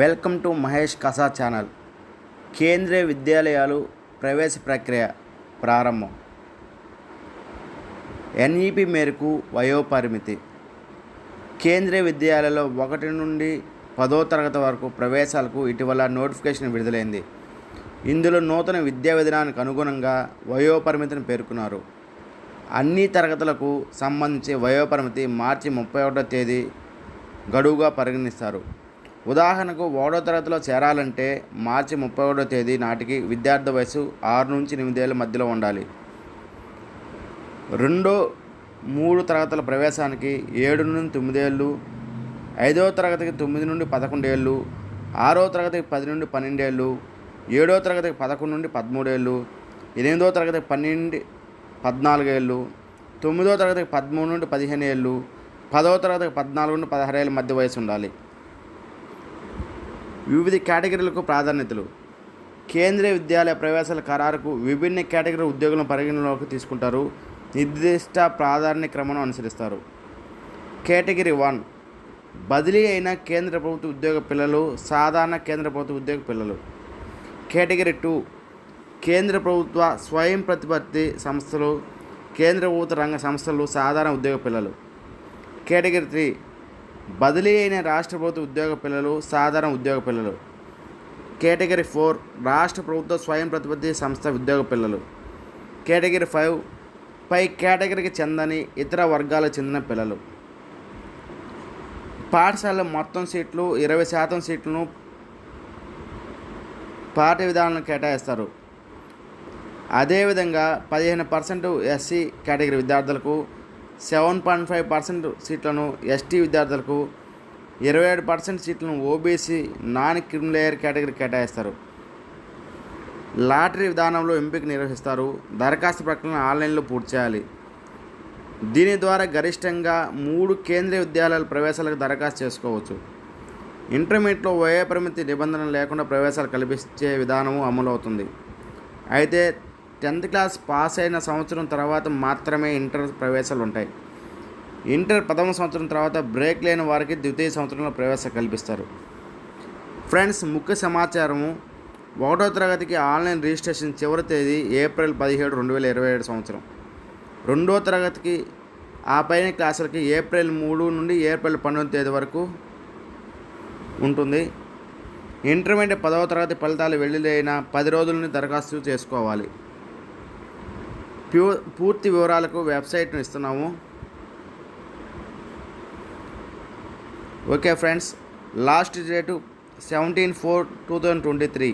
Welcome to Mahesh Kasa channel. కేంద్రీయ విద్యాలయాలు ప్రవేశ ప్రక్రియ ప్రారంభం. ఎన్ఈపి మేరకు వయోపరిమితి. కేంద్రీయ విద్యాలయాల్లో ఒకటి నుండి పదో తరగతి వరకు ప్రవేశాలకు ఇటీవల నోటిఫికేషన్ విడుదలైంది. ఇందులో నూతన విద్యా విధానానికి అనుగుణంగా వయోపరిమితిని పేర్కొన్నారు. అన్ని తరగతులకు సంబంధించి వయోపరిమితి మార్చి ముప్పై ఒకటో తేదీ గడువుగా పరిగణిస్తారు. ఉదాహరణకు ఒకటో తరగతిలో చేరాలంటే మార్చి ముప్పై ఒకటో తేదీ నాటికి విద్యార్థి వయసు ఆరు నుంచి ఎనిమిదేళ్ళ మధ్యలో ఉండాలి. రెండో మూడు తరగతుల ప్రవేశానికి ఏడు నుండి తొమ్మిదేళ్ళు ఐదవ తరగతికి తొమ్మిది నుండి పదకొండేళ్ళు ఆరో తరగతికి పది నుండి పన్నెండేళ్ళు ఏడో తరగతికి పదకొండు నుండి పదమూడేళ్ళు ఎనిమిదో తరగతికి పన్నెండు పద్నాలుగేళ్ళు తొమ్మిదో తరగతికి పదమూడు నుండి పదిహేను ఏళ్ళు పదవ తరగతికి పద్నాలుగు నుండి పదహారు ఏళ్ళ మధ్య వయసు ఉండాలి. వివిధ కేటగిరీలకు ప్రాధాన్యతలు. కేంద్రీయ విద్యాలయ ప్రవేశాల ఖరారుకు విభిన్న కేటగిరీ ఉద్యోగులను పరిగణలోకి తీసుకుంటారు. నిర్దిష్ట ప్రాధాన్య క్రమను అనుసరిస్తారు. Category one. బదిలీ అయిన కేంద్ర ప్రభుత్వ ఉద్యోగ పిల్లలు సాధారణ కేంద్ర ప్రభుత్వ ఉద్యోగ పిల్లలు. Category two. కేంద్ర ప్రభుత్వ స్వయం ప్రతిపత్తి సంస్థలు కేంద్ర ప్రభుత్వ రంగ సంస్థలు సాధారణ ఉద్యోగ పిల్లలు. Category three. బదిలీ అయిన రాష్ట్ర ప్రభుత్వ ఉద్యోగ పిల్లలు సాధారణ ఉద్యోగ పిల్లలు. కేటగిరీ ఫోర్ రాష్ట్ర ప్రభుత్వ స్వయం ప్రతిపత్తి సంస్థ ఉద్యోగ పిల్లలు. కేటగిరీ ఫైవ్ పై కేటగిరీకి చెందని ఇతర వర్గాలకు చెందిన పిల్లలు. పాఠశాల మొత్తం సీట్లు ఇరవై శాతం సీట్లను పాఠ్య విధానాలను కేటాయిస్తారు. అదేవిధంగా పదిహేను పర్సెంట్ ఎస్సీ కేటగిరీ విద్యార్థులకు సెవెన్ పాయింట్ ఫైవ్ పర్సెంట్ సీట్లను ఎస్టీ విద్యార్థులకు ఇరవై ఏడు పర్సెంట్ సీట్లను OBC non creamy layer category కేటాయిస్తారు. లాటరీ విధానంలో ఎంపిక నిర్వహిస్తారు. దరఖాస్తు ప్రక్రియను ఆన్లైన్లో పూర్తి చేయాలి. దీని ద్వారా గరిష్టంగా మూడు కేంద్రీయ విద్యాలయాల ప్రవేశాలకు దరఖాస్తు చేసుకోవచ్చు. ఇంటర్మీడియట్లో వయోపరిమితి నిబంధనలు లేకుండా ప్రవేశాలు కల్పించే విధానము అమలవుతుంది. అయితే టెన్త్ క్లాస్ పాస్ అయిన సంవత్సరం తర్వాత మాత్రమే ఇంటర్ ప్రవేశాలు ఉంటాయి. ఇంటర్ ప్రథమ సంవత్సరం తర్వాత బ్రేక్ లేని వారికి ద్వితీయ సంవత్సరంలో ప్రవేశం కల్పిస్తారు. ఫ్రెండ్స్ ముఖ్య సమాచారము. ఒకటో తరగతికి ఆన్లైన్ రిజిస్ట్రేషన్ చివరి తేదీ ఏప్రిల్ పదిహేడు రెండు వేల ఇరవై ఏడు సంవత్సరం. రెండో తరగతికి ఆ పైన క్లాసులకి ఏప్రిల్ మూడు నుండి ఏప్రిల్ పన్నెండు తేదీ వరకు ఉంటుంది. ఇంటర్మీడియట్ పదవ తరగతి ఫలితాలు వెళ్ళిన పది రోజుల నుండి దరఖాస్తు చేసుకోవాలి. ప్యూ పూర్తి వివరాలకు వెబ్సైట్ను ఇస్తున్నాము. Okay friends last date seventeen four two thousand twenty three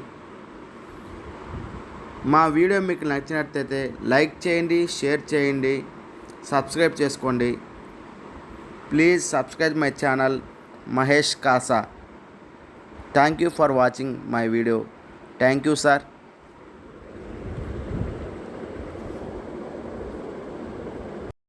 మా వీడియో మీకు నచ్చినట్లయితే లైక్ చేయండి షేర్ చేయండి సబ్స్క్రైబ్ చేసుకోండి. Please subscribe my channel Mahesh Kasa. Thank you for watching my video. Thank you sir.